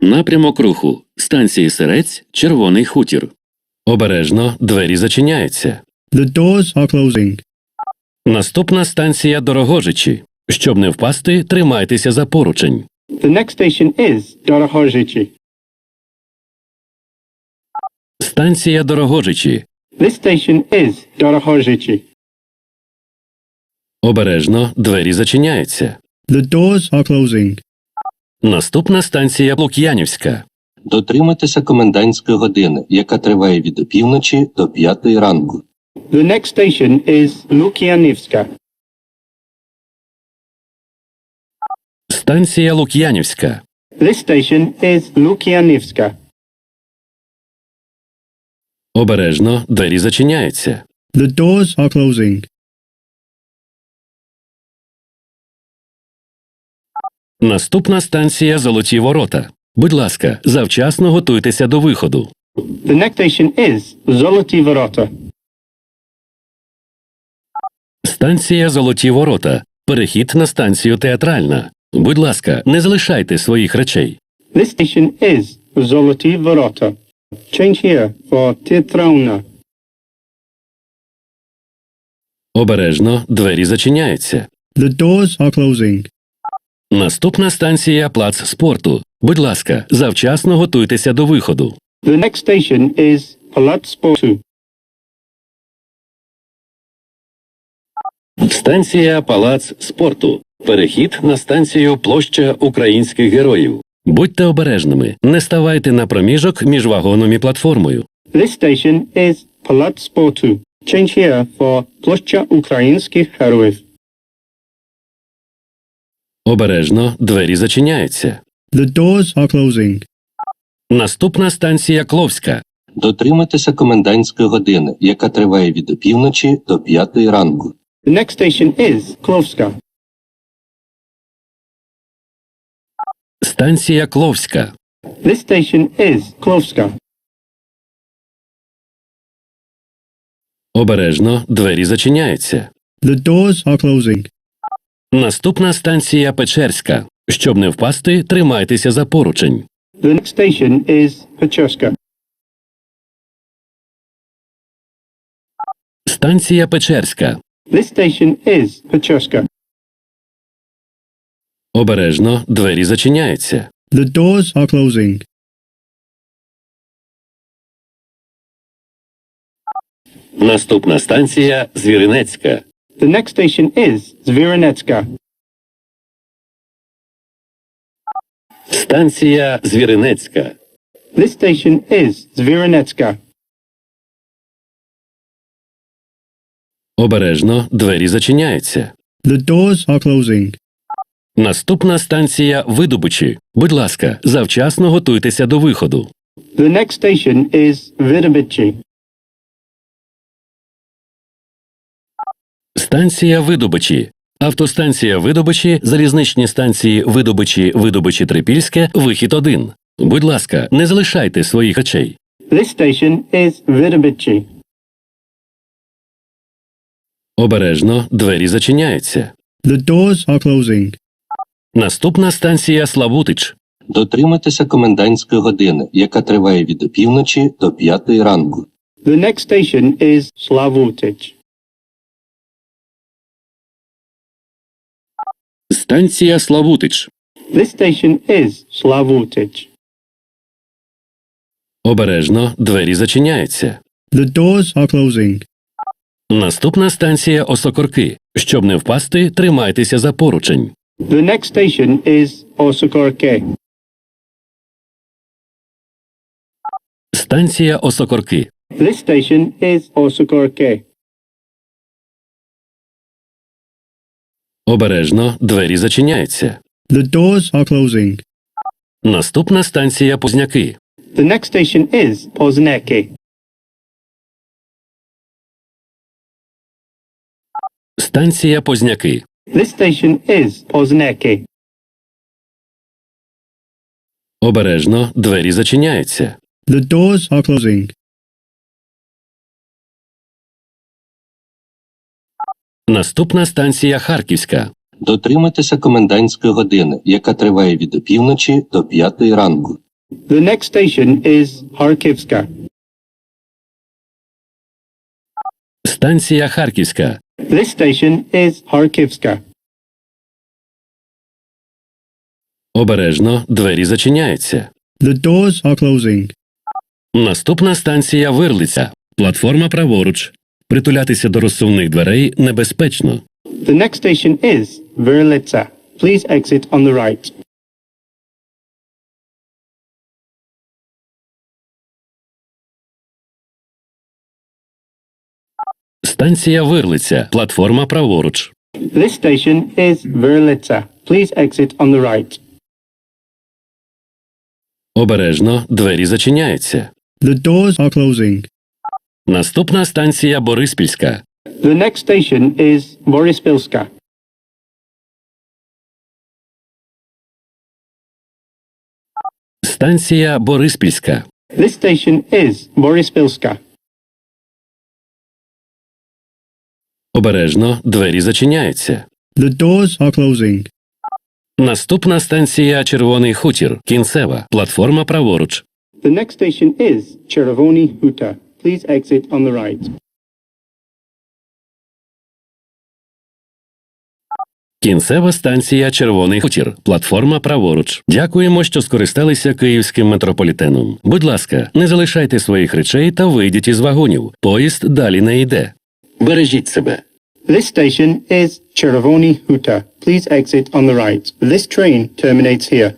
Напрямок руху. Станції Сирець, Червоний хутір. Обережно двері зачиняються. The doors are closing. Наступна станція Дорогожичі. Щоб не впасти, тримайтеся за поручень. The next station is Dorohojichi. Станція Дорогожичі. This station is Dorohojichi. Обережно двері зачиняються. The doors are closing. Наступна станція Лук'янівська. Дотримуйтеся комендантської години, яка триває від опівночі до п'ятої ранку. The next station is Lukianivska. Станція Лук'янівська. This station is Lukianivska. Обережно двері зачиняються. The doors are closing. Наступна станція Золоті Ворота. Будь ласка, завчасно готуйтеся до виходу. The next station is Zoloti Vorota. Станція Золоті Ворота. Перехід на станцію Театральна. Будь ласка, не залишайте своїх речей. This station is Zoloti Vorota. Change here for Teatrauna. Обережно двері зачиняються. The doors are closing. Наступна станція Плац спорту. Будь ласка, завчасно готуйтеся до виходу. The next station is Sportu. Станція Палац спорту. Перехід на станцію Площа українських героїв. Будьте обережними, не ставайте на проміжок між вагоном і платформою. This station is Palat Sportu. Change here for Ploshcha Ukrainskih Heroiv. Обережно двері зачиняються. The doors are closing. Наступна станція Кловська. Дотримуйтеся комендантської години, яка триває від опівночі до п'ятої ранку. The next station is Klovska. Станція Кловська. This station is Klovska. Обережно двері зачиняються. The doors are closing. Наступна станція Печерська. Щоб не впасти, тримайтеся за поручень. The next station is Pecherska. Станція Печерська. This station is Pecherska. Обережно двері зачиняються. The doors are closing. Наступна станція Звіринецька. The next station is Zvironetska. Станція Звіринецька. This station is Zvironetska. Обережно двері зачиняються. The doors are closing. Наступна станція Видобичі. Будь ласка, завчасно готуйтеся до виходу. The next station is Vidabici. Станція Видобичі. Автостанція Видобичі, залізничні станції Видобичі, Видобичі Трипільське, вихід 1. Будь ласка, не залишайте своїх речей. This station is Vidabici. Обережно двері зачиняються. The doors are closing. Наступна станція Славутич. Дотримуйтеся комендантської години, яка триває від опівночі до п'ятої ранку. The next station is Slavutic. Станція Славутич. This station is Slavutic. Обережно двері зачиняються. The doors are closing. Наступна станція Осокорки. Щоб не впасти, тримайтеся за поручень. The next station is Osokorke. Станція Осокорки. This station is Osokorke. Обережно двері зачиняються. The doors are closing. Наступна станція Позняки. The next station is Pozneke. Станція Позняки. This station is Pozneke. Обережно двері зачиняються. The doors are closing. Наступна станція Харківська. Дотримуйтеся комендантської години, яка триває від опівночі до п'ятої ранку. The next station is Harkivska. Станція Харківська. This station is Harkivska. Обережно двері зачиняються. The doors are closing. Наступна станція Вирлиця. Платформа праворуч. Притулятися до розсувних дверей небезпечно. The next station is Verlitsa. Please exit on the right. Станція Вирлиця. Платформа праворуч. This station is Verlitsa. Please exit on the right. Обережно двері зачиняються. The doors are closing. Наступна станція Бориспільська. The next station is Borispilska. Станція Бориспільська. This station is Borispilska. Обережно двері зачиняються. The doors are closing. Наступна станція Червоний хутір. Кінцева. Платформа праворуч. The next station is Chervoni Huta. Please exit on the right. Кінцева станція Червоний хутір. Платформа праворуч. Дякуємо, що скористалися київським метрополітеном. Будь ласка, не залишайте своїх речей та вийдіть із вагонів. Поїзд далі не йде. Бережіть себе. This station is Chervoni Huta. Please exit on the right. This train terminates here.